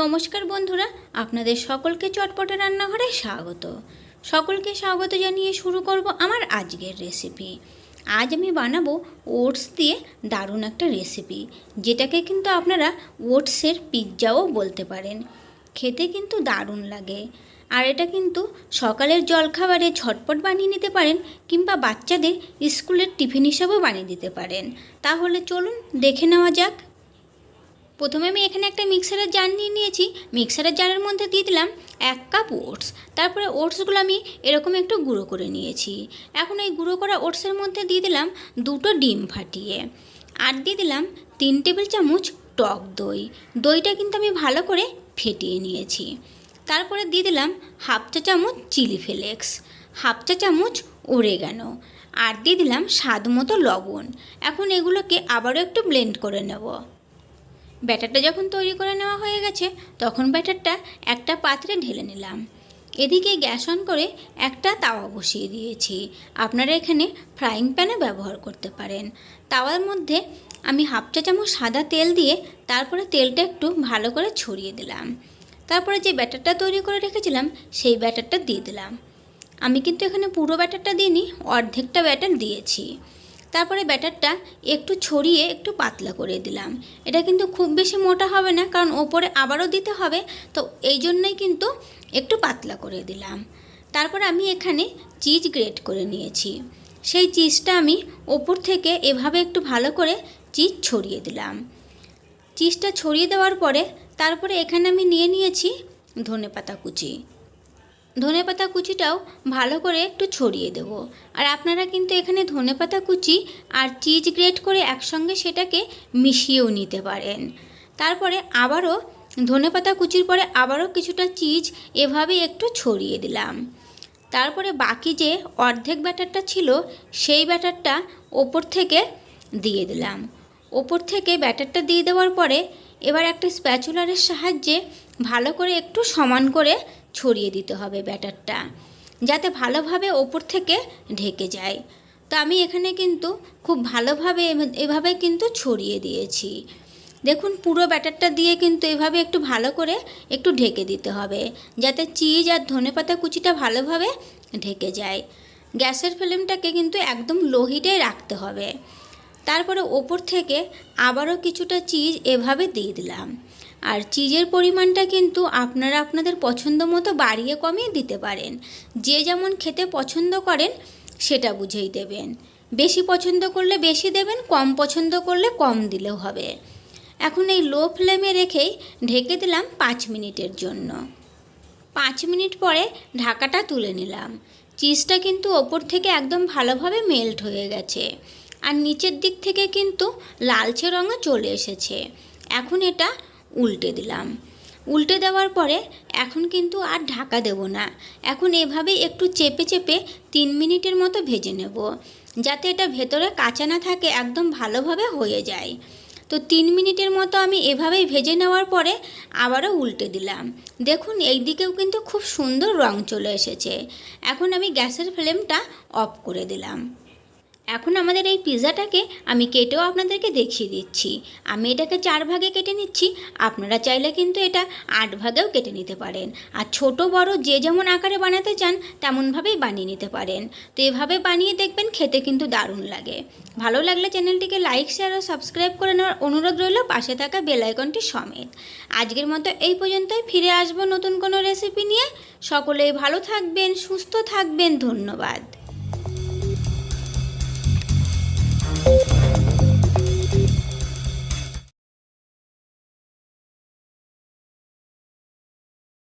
নমস্কার বন্ধুরা, আপনাদের সকলকে চটপটে রান্নাঘরে স্বাগত। সকলকে স্বাগত জানিয়ে শুরু করব আমার আজকের রেসিপি আজ আমি বানাবো ওটস দিয়ে দারুণ একটা রেসিপি যেটাকে কিন্তু আপনারা ওটসের পিৎজাও বলতে পারেন। খেতে কিন্তু দারুণ লাগে। আর এটা কিন্তু সকালের জলখাবারে ঝটপট বানিয়ে নিতে পারেন, কিংবা বাচ্চাদের স্কুলের টিফিন হিসাবেও বানিয়ে দিতে পারেন। তাহলে চলুন দেখে নেওয়া যাক। প্রথমে আমি এখানে একটা মিক্সারের জার নিয়ে নিয়েছি। মিক্সারের জারের মধ্যে দিয়ে দিলাম এক কাপ ওটস। তারপরে ওটসগুলো আমি এরকম একটু গুঁড়ো করে নিয়েছি। এখন এই গুঁড়ো করা ওটসের মধ্যে দিয়ে দিলাম দুটো ডিম ফাটিয়ে। আর দিয়ে দিলাম তিন টেবিল চামচ টক দই। দইটা কিন্তু আমি ভালো করে ফেটিয়ে নিয়েছি। তারপরে দিয়ে দিলাম হাফ চা চামচ চিলি ফ্লেক্স, হাফ চা চামচ ওরেগানো আর দিয়ে দিলাম স্বাদ মতো লবণ। এখন এগুলোকে আবারও একটু ব্লেন্ড করে নেব। ব্যাটারটা যখন তৈরি করে নেওয়া হয়ে গেছে, তখন ব্যাটারটা একটা পাত্রে ঢেলে নিলাম। এদিকে গ্যাস অন করে একটা তাওয়া বসিয়ে দিয়েছি। আপনারা এখানে ফ্রাইং প্যানও ব্যবহার করতে পারেন। তাওয়ার মধ্যে আমি হাফ চা চামচ সাদা তেল দিয়ে তারপরে তেলটা একটু ভালো করে ছড়িয়ে দিলাম। তারপরে যে ব্যাটারটা তৈরি করে রেখেছিলাম, সেই ব্যাটারটা দিয়ে দিলাম। আমি কিন্তু এখানে পুরো ব্যাটারটা দিইনি, অর্ধেকটা ব্যাটার দিয়েছি। তারপরে ব্যাটারটা একটু ছড়িয়ে একটু পাতলা করে দিলাম। এটা কিন্তু খুব বেশি মোটা হবে না, কারণ ওপরে আবারও দিতে হবে, তো এই জন্যই কিন্তু একটু পাতলা করে দিলাম। তারপর আমি এখানে চিজ গ্রেট করে নিয়েছি। সেই চিজটা আমি ওপর থেকে এভাবে একটু ভালো করে চিজ ছড়িয়ে দিলাম। চিজটা ছড়িয়ে দেওয়ার পরে তারপরে এখানে আমি নিয়ে নিয়েছি ধনেপাতা কুচি। ধনেপাতা কুচিটাও ভালো করে একটু ছড়িয়ে দেব। আর আপনারা কিন্তু এখানে ধনেপাতা কুচি আর চিজ গ্রেট করে একসঙ্গে সেটাকে মিশিয়েও নিতে পারেন। তারপরে আবারও ধনেপাতা কুচির পরে আবারও কিছুটা চিজ এভাবে একটু ছড়িয়ে দিলাম। তারপরে বাকি যে অর্ধেক ব্যাটারটা ছিল, সেই ব্যাটারটা ওপর থেকে দিয়ে দিলাম। ওপর থেকে ব্যাটারটা দিয়ে দেওয়ার পরে এবার একটা স্প্যাচুলারের সাহায্যে ভালো করে একটু সমান করে ছড়িয়ে দিতে হবে ব্যাটারটা, যাতে ভালোভাবে ওপর থেকে ঢেকে যায়। তো আমি এখানে কিন্তু খুব ভালোভাবে এভাবে কিন্তু ছড়িয়ে দিয়েছি। দেখুন, পুরো ব্যাটারটা দিয়ে কিন্তু এভাবে একটু ভালো করে একটু ঢেকে দিতে হবে, যাতে চিজ আর ধনেপাতা কুচিটা ভালোভাবে ঢেকে যায়। গ্যাসের ফ্লেমটাকে কিন্তু একদম লো রাখতে হবে। তারপরে ওপর থেকে আবারও কিছুটা চিজ এভাবে দিয়ে দিলাম। আর চিজের পরিমাণটা কিন্তু আপনারা আপনাদের পছন্দ মতো বাড়িয়ে কমিয়ে দিতে পারেন। যে যেমন খেতে পছন্দ করেন, সেটা বুঝেই দেবেন। বেশি পছন্দ করলে বেশি দেবেন, কম পছন্দ করলে কম দিলেও হবে। এখন এই লো ফ্লেমে রেখেই ঢেকে দিলাম পাঁচ মিনিটের জন্য। পাঁচ মিনিট পরে ঢাকাটা তুলে নিলাম। চিজটা কিন্তু ওপর থেকে একদম ভালোভাবে মেল্ট হয়ে গেছে। আর নিচের দিক থেকে কিন্তু লালচে রঙও চলে এসেছে। এখন এটা উল্টে দিলাম। উল্টে দেওয়ার পরে এখন কিন্তু আর ঢাকা দেব না। এখন এভাবে একটু চেপে চেপে তিন মিনিটের মতো ভেজে নেব, যাতে এটা ভেতরে কাঁচা না থাকে, একদম ভালোভাবে হয়ে যায়। তো তিন মিনিটের মতো আমি এভাবেই ভেজে নেওয়ার পরে আবারও উল্টে দিলাম। দেখুন, এই দিকেও কিন্তু খুব সুন্দর রং চলে এসেছে। এখন আমি গ্যাসের ফ্লেমটা অফ করে দিলাম। এখন আমাদের এই পিৎজাটাকে আমি কেটেও আপনাদেরকে দেখিয়ে দিচ্ছি। আমি এটাকে চার ভাগে কেটে নিচ্ছি। আপনারা চাইলে কিন্তু এটা আট ভাগেও কেটে নিতে পারেন। আর ছোট, বড় যে যেমন আকারে বানাতে চান, তেমনভাবেই বানিয়ে নিতে পারেন। তো এভাবে বানিয়ে দেখবেন, খেতে কিন্তু দারুণ লাগে। ভালো লাগলে চ্যানেলটিকে লাইক, শেয়ার ও সাবস্ক্রাইব করে নেওয়ার অনুরোধ রইল পাশে থাকা বেলাইকনটি সমেত। আজকের মতো এই পর্যন্তই। ফিরে আসব নতুন কোনো রেসিপি নিয়ে। সকলেই ভালো থাকবেন, সুস্থ থাকবেন। ধন্যবাদ।